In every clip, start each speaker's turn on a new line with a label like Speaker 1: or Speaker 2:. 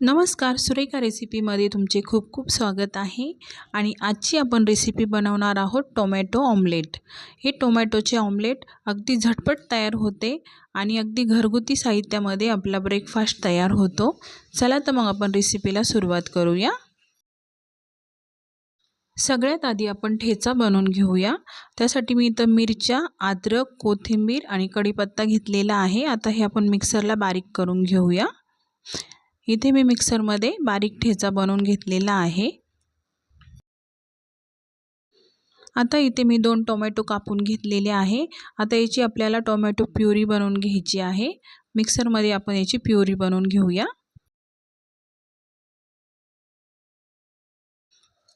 Speaker 1: नमस्कार सुरेखा रेसिपीमध्ये तुमचे खूप खूप स्वागत आहे. आणि आजची आपण रेसिपी बनवणार आहोत टोमॅटो ऑमलेट. हे टोमॅटोचे ऑमलेट अगदी झटपट तयार होते आणि अगदी घरगुती साहित्यामध्ये आपला ब्रेकफास्ट तयार होतो. चला तर मग आपण रेसिपीला सुरुवात करूया. सगळ्यात आधी आपण ठेचा बनवून घेऊया. त्यासाठी मी इथं मिरच्या अद्रक कोथिंबीर आणि कढीपत्ता घेतलेला आहे. आता हे आपण मिक्सरला बारीक करून घेऊया. इथे मी मिक्सरमध्ये बारीक ठेचा बनवून घेतलेला आहे. आता इथे मी दोन टोमॅटो कापून घेतलेले आहे. आता याची आपल्याला टोमॅटो प्युरी बनवून घ्यायची आहे. मिक्सरमध्ये आपण याची प्युरी बनवून घेऊया.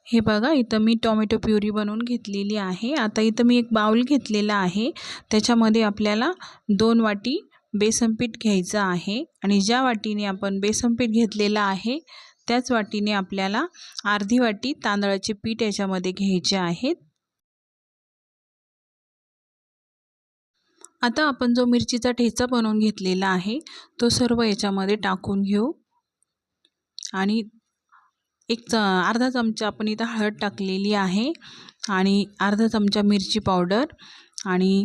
Speaker 1: हे बघा इथं मी टोमॅटो प्युरी बनवून घेतलेली आहे. आता इथं मी एक बाउल घेतलेला आहे. त्याच्यामध्ये आपल्याला दोन वाटी बेसन पीठ घ्यायचं आहे आणि ज्या वाटीने आपण बेसन पीठ घेतलेलं आहे त्याच वाटीने आपल्याला अर्धी वाटी तांदळाचे पीठ याच्यामध्ये घ्यायचे आहेत. आता आपण जो मिरचीचा ठेचा बनवून घेतलेला आहे तो सर्व याच्यामध्ये टाकून घेऊ. आणि एक च अर्धा चमचा आपण इथं हळद टाकलेली आहे आणि अर्धा चमचा मिरची पावडर आणि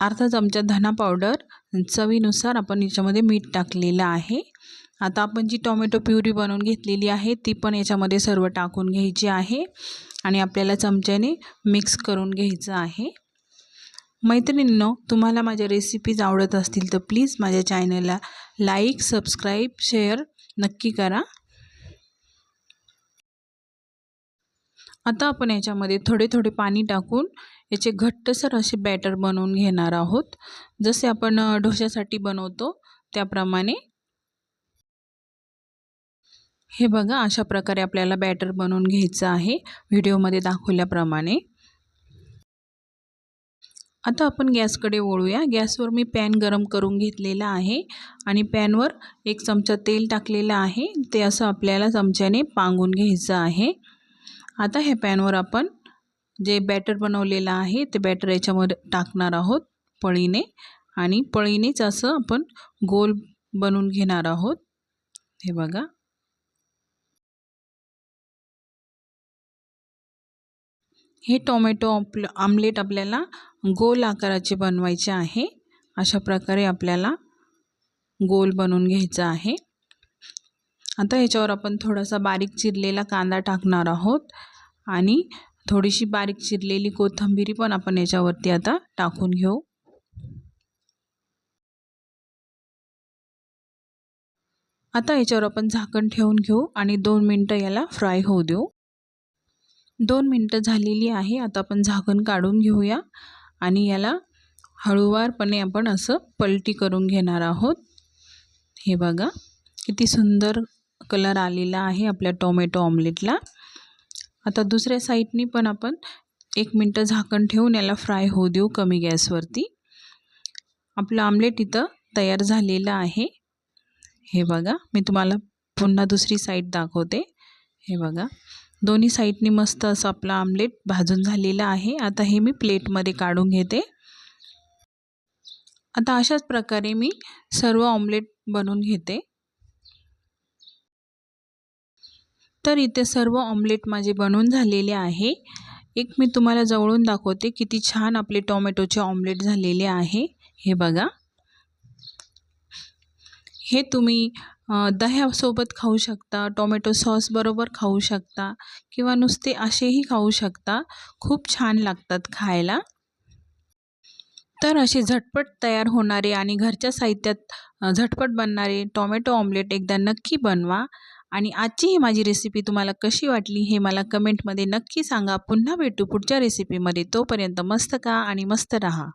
Speaker 1: अर्धा चमचा धना पावडर चवीनुसार आपण याच्यामध्ये मीठ टाकलेलं आहे. आता आपण जी टोमॅटो प्युरी बनवून घेतलेली आहे ती पण याच्यामध्ये सर्व टाकून घ्यायची आहे आणि आपल्याला चमच्याने मिक्स करून घ्यायचं आहे. मैत्रिणींनो तुम्हाला माझ्या रेसिपीज आवडत असतील तर प्लीज माझ्या चॅनलला लाईक सबस्क्राईब शेअर नक्की करा. आता आपण याच्यामध्ये थोडे थोडे पाणी टाकून याचे घट्टसर असे बॅटर बनवून घेणार आहोत. जसे आपण ढोशासाठी बनवतो त्याप्रमाणे. हे बघा अशा प्रकारे आपल्याला बॅटर बनवून घ्यायचं आहे व्हिडिओमध्ये दाखवल्याप्रमाणे. आता आपण गॅसकडे ओळूया गॅसवर मी पॅन गरम करून घेतलेला आहे आणि पॅनवर एक चमचा तेल टाकलेलं आहे. ते असं आपल्याला चमच्याने पांगून घ्यायचं आहे. आता ह्या पॅनवर आपण जे बॅटर बनवलेलं आहे ते बॅटर याच्यामध्ये टाकणार आहोत पळीने. आणि पळीनेच असं आपण गोल बनवून घेणार आहोत. हे बघा. हे टोमॅटो आपलं आमलेट आपल्याला गोल आकाराचे बनवायचे आहे. अशा प्रकारे आपल्याला गोल बनवून घ्यायचं आहे. आता याच्यावर आपण थोडासा बारीक चिरलेला कांदा टाकणार आहोत. आणि थोडीशी बारीक चिरलेली कोथंबिरी पण आपण याच्यावरती आता टाकून घेऊ. आता याच्यावर आपण झाकण ठेवून घेऊ आणि दोन मिनटं याला फ्राय होऊ देऊ. दोन मिनटं झालेली आहे. आता आपण झाकण काढून घेऊया आणि याला हळूवारपणे आपण असं पलटी करून घेणार आहोत. हे बघा किती सुंदर कलर आलेला आहे आपल्या टोमॅटो ऑमलेटला. आता दुसऱ्या साईडनी पण आपण एक मिनटं झाकण ठेवून याला फ्राय होऊ देऊ कमी गॅसवरती. आपलं आमलेट इथं तयार झालेलं आहे. हे बघा मी तुम्हाला पुन्हा दुसरी साईड दाखवते. हे बघा दोन्ही साईडनी मस्त असं आपलं आमलेट भाजून झालेलं आहे. आता हे मी प्लेटमध्ये काढून घेते. आता अशाच प्रकारे मी सर्व ऑमलेट बनवून घेते. तर इथे सर्व ऑमलेट माझे बनवून झालेले आहे. एक मी तुम्हाला जवळून दाखवते किती छान आपले टोमॅटोचे ऑमलेट झालेले आहे. हे बघा. हे तुम्ही दह्यासोबत खाऊ शकता टोमॅटो सॉसबरोबर खाऊ शकता किंवा नुसते असेही खाऊ शकता. खूप छान लागतात खायला. तर असे झटपट तयार होणारे आणि घरच्या साहित्यात झटपट बनणारे टोमॅटो ऑमलेट एकदा नक्की बनवा. आणि आजची ही माझी रेसिपी तुम्हाला कशी वाटली हे मला कमेंटमध्ये नक्की सांगा. पुन्हा भेटू पुढच्या रेसिपीमध्ये तोपर्यंत मस्त का आणि मस्त रहा.